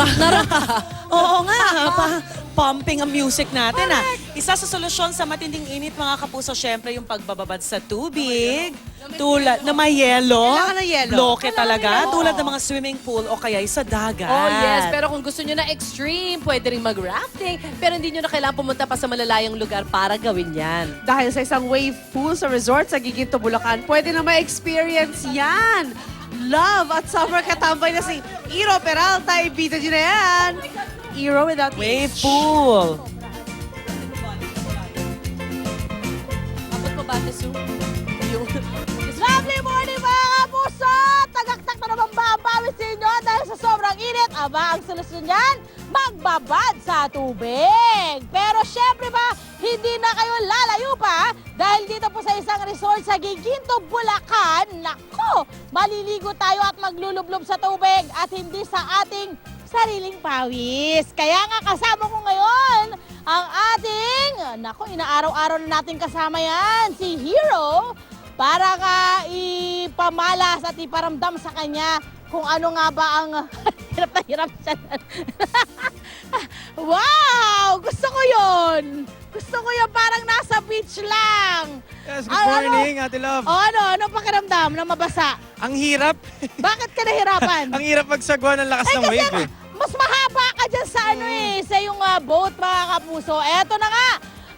Rock na rock. Oo nga, pa, pumping ang music natin ah. Isa sa solusyon sa matinding init mga kapuso, syempre yung pagbababad sa tubig. Tulad na may yelo. Kailangan ng yelo. Loke talaga. Tulad ng mga swimming pool o kaya sa dagat. Oh yes, pero kung gusto nyo na extreme, pwede rin mag-rafting. Pero hindi nyo na kailangan pumunta pa sa malalayang lugar para gawin yan. Dahil sa isang wave pool sa resort sa Giginto, Bulacan, pwede na ma-experience yan. Love at summer katambay na si Iro Peralta. Ibita nyo na yan. Iro without Wave H. pool. Abot mo ba, Tesu? Yung... Lovely sobrang init. Aba, ang solusyon niyan, magbabad sa tubig. Pero syempre ba, hindi na kayo lalayo pa dahil dito po sa isang resort sa Giginto, Bulacan. Nako, maliligo tayo at maglulublob sa tubig at hindi sa ating sariling pawis. Kaya nga kasama ko ngayon ang ating, nako, inaaraw-araw na natin kasama yan, si Hero para nga ipamalas at iparamdam sa kanya kung ano nga ba ang hirap na hirap siya. wow! Gusto ko yon. Gusto ko yon parang nasa beach lang. Yes, good Ano, ano? morning, Ate Love. O ano, ano pakiramdam na mabasa? Ang hirap. Bakit ka nahirapan? ang hirap magsagwa ng lakas Eh ng wave eh. mas mahaba ka dyan sa ano eh, sa yung ah, boat mga kapuso. Eto na nga,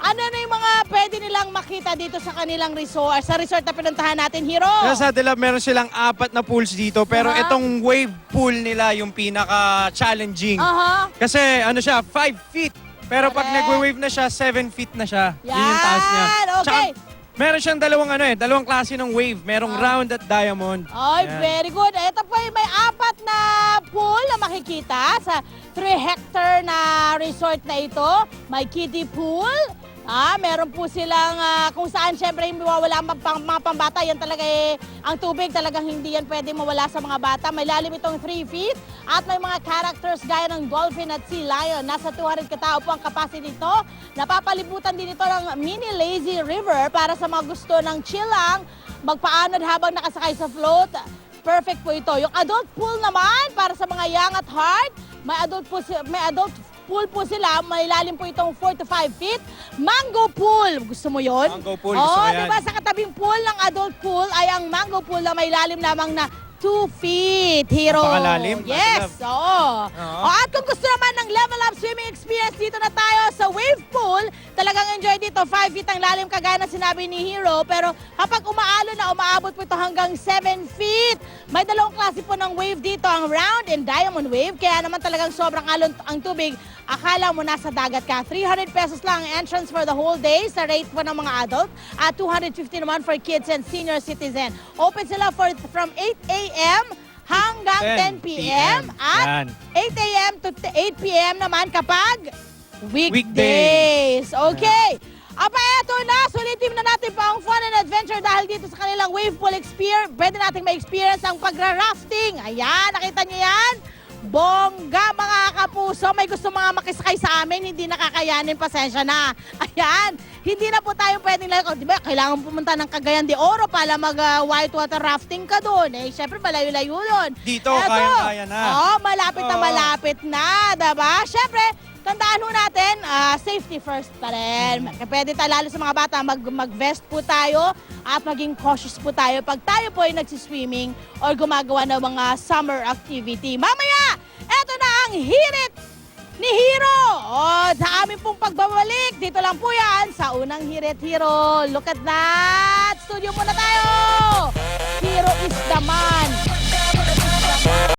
ano na yung mga pwede nilang makita dito sa kanilang resort, sa resort na pinuntahan natin, Hero? Yes, Ate Love, meron silang apat na pools dito. Pero Aha. itong wave pool nila yung pinaka-challenging. Aha. Kasi ano siya, 5 feet. Pero pag Correct. nagwe-wave na siya, 7 feet na siya. Yun yung Yan, taas niya. okay. meron siyang dalawang ano eh, dalawang klase ng wave. Merong Ah. round at diamond. Ay, Yan. very good. Ito po ay may apat na pool na makikita sa 3 hectare na resort na ito. May kiddie pool. Ah, meron po silang ah, kung saan syempre hindi mawawala ang pang, mga pambata. Yan talaga eh, ang tubig talagang hindi yan pwede mawala sa mga bata. May lalim itong 3 feet at may mga characters gaya ng dolphin at sea lion. Nasa 200 katao po ang capacity nito. Napapalibutan din ito ng mini lazy river para sa mga gusto ng chill lang, magpaanod habang nakasakay sa float. Perfect po ito. Yung adult pool naman para sa mga young at heart, may adult pool, may adult pool po sila, may lalim po itong 4 to 5 feet. Mango pool, gusto mo yon? Mango pool, gusto Oo, ko yan. diba sa katabing pool ng adult pool ay ang mango pool na may lalim lamang na 2 feet, hero. Napakalalim, Yes, oo. Oo. O, at kung gusto naman ng level up swimming experience, dito na tayo sa wave pool. Talagang enjoy dito, 5 feet ang lalim kagaya na sinabi ni Hero. Pero kapag umaalo na, umaabot po ito hanggang 7 feet. May dalawang klase po ng wave dito, ang round and diamond wave. Kaya naman talagang sobrang alon ang tubig. Akala mo nasa dagat ka. 300 pesos lang ang entrance for the whole day sa rate po ng mga adult. At 250 naman for kids and senior citizen. Open sila for, from 8 a.m. hanggang 10 p.m. At Yan. 8 a.m. to t- 8 p.m. naman kapag weekdays. Okay. Aba, eto na. Sulitin na natin pa ang fun and adventure dahil dito sa kanilang wave pool experience, pwede natin ma-experience ang pagra-rafting. Ayan, nakita niyo yan? Bongga mga kapuso, may gusto mga makisakay sa amin, hindi nakakayanin, pasensya na. Ayan, hindi na po tayo pwedeng like, oh, di ba, kailangan pumunta ng Cagayan de Oro para mag uh, whitewater rafting ka doon. Eh, syempre, malayo-layo yun. Dito, Eto, kayang-kaya na. Oo, malapit na Oo. malapit na, diba? Syempre, tandaan ho natin, ah, safety first pa rin. Pwede tayo, lalo sa mga bata, mag, mag-vest po tayo at maging cautious po tayo pag tayo po ay nagsiswimming or gumagawa ng mga summer activity. Mamaya, na ang hirit ni Hero. Oh, sa amin pong pagbabalik, dito lang po yan sa unang Hirit Hero. Look at that! Studio muna tayo! Hero is the man!